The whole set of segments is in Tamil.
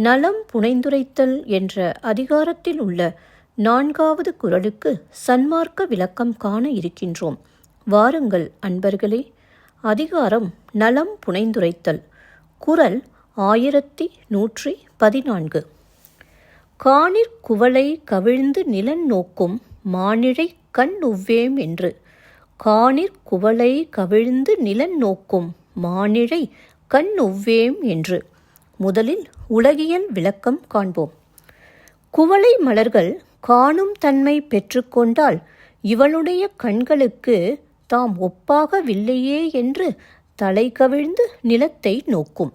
நலம் புனைந்துரைத்தல் என்ற அதிகாரத்தில் உள்ள நான்காவது குரலுக்கு சன்மார்க்க விளக்கம் காண இருக்கின்றோம். வாருங்கள் அன்பர்களே. அதிகாரம் நலம் புனைந்துரைத்தல். குறள் ஆயிரத்தி நூற்றி பதினான்கு. காணிற் குவளை கவிழ்ந்து நிலன் நோக்கும் மானிழை கண் உவ்வேம் என்று. காணிற் குவளை கவிழ்ந்து நிலன் நோக்கும் மானிழை கண் உவ்வேம் என்று. முதலில் உலகியல் விளக்கம் காண்போம். குவளை மலர்கள் காணும் தன்மை பெற்றுக்கொண்டால் இவளுடைய கண்களுக்கு தாம் ஒப்பாகவில்லையே என்று தலை கவிழ்ந்து நிலத்தை நோக்கும்.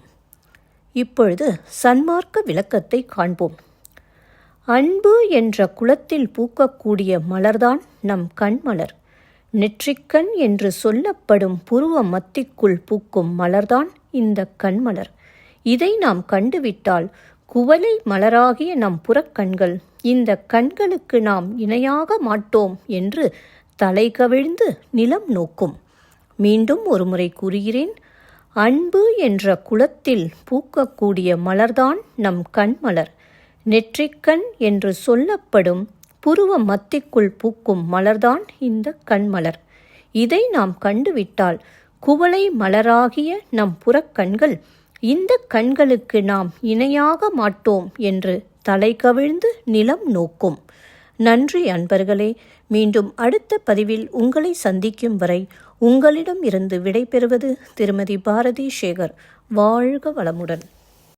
இப்பொழுது சன்மார்க்க விளக்கத்தை காண்போம். அன்பு என்ற குலத்தில் பூக்கக்கூடிய மலர்தான் நம் கண்மலர். நெற்றிக்கண் என்று சொல்லப்படும் புருவ மத்திக்குள் பூக்கும் மலர்தான் இந்த கண்மலர். இதை நாம் கண்டுவிட்டால் குவளை மலராகிய நம் புறக்கண்கள். இந்த கண்களுக்கு நாம் இணையாக மாட்டோம் என்று தலை கவிழ்ந்து நிலம் நோக்கும். மீண்டும் ஒருமுறை கூறுகிறேன் அன்பு என்ற குளத்தில் பூக்கக்கூடிய மலர்தான் நம் கண்மலர். நெற்றிக்கண் என்று சொல்லப்படும் புருவ மத்திக்குள் பூக்கும் மலர்தான் இந்த கண்மலர். இதை நாம் கண்டுவிட்டால் குவளை மலராகிய நம் புறக்கண்கள் இந்த கண்களுக்கு நாம் இணையாக மாட்டோம் என்று தலை கவிழ்ந்து நிலம் நோக்கும். நன்றி அன்பர்களே மீண்டும் அடுத்த பதிவில் உங்களை சந்திக்கும் வரை உங்களிடம் இருந்து விடைபெறுவது திருமதி பாரதி சேகர். வாழ்க வளமுடன்.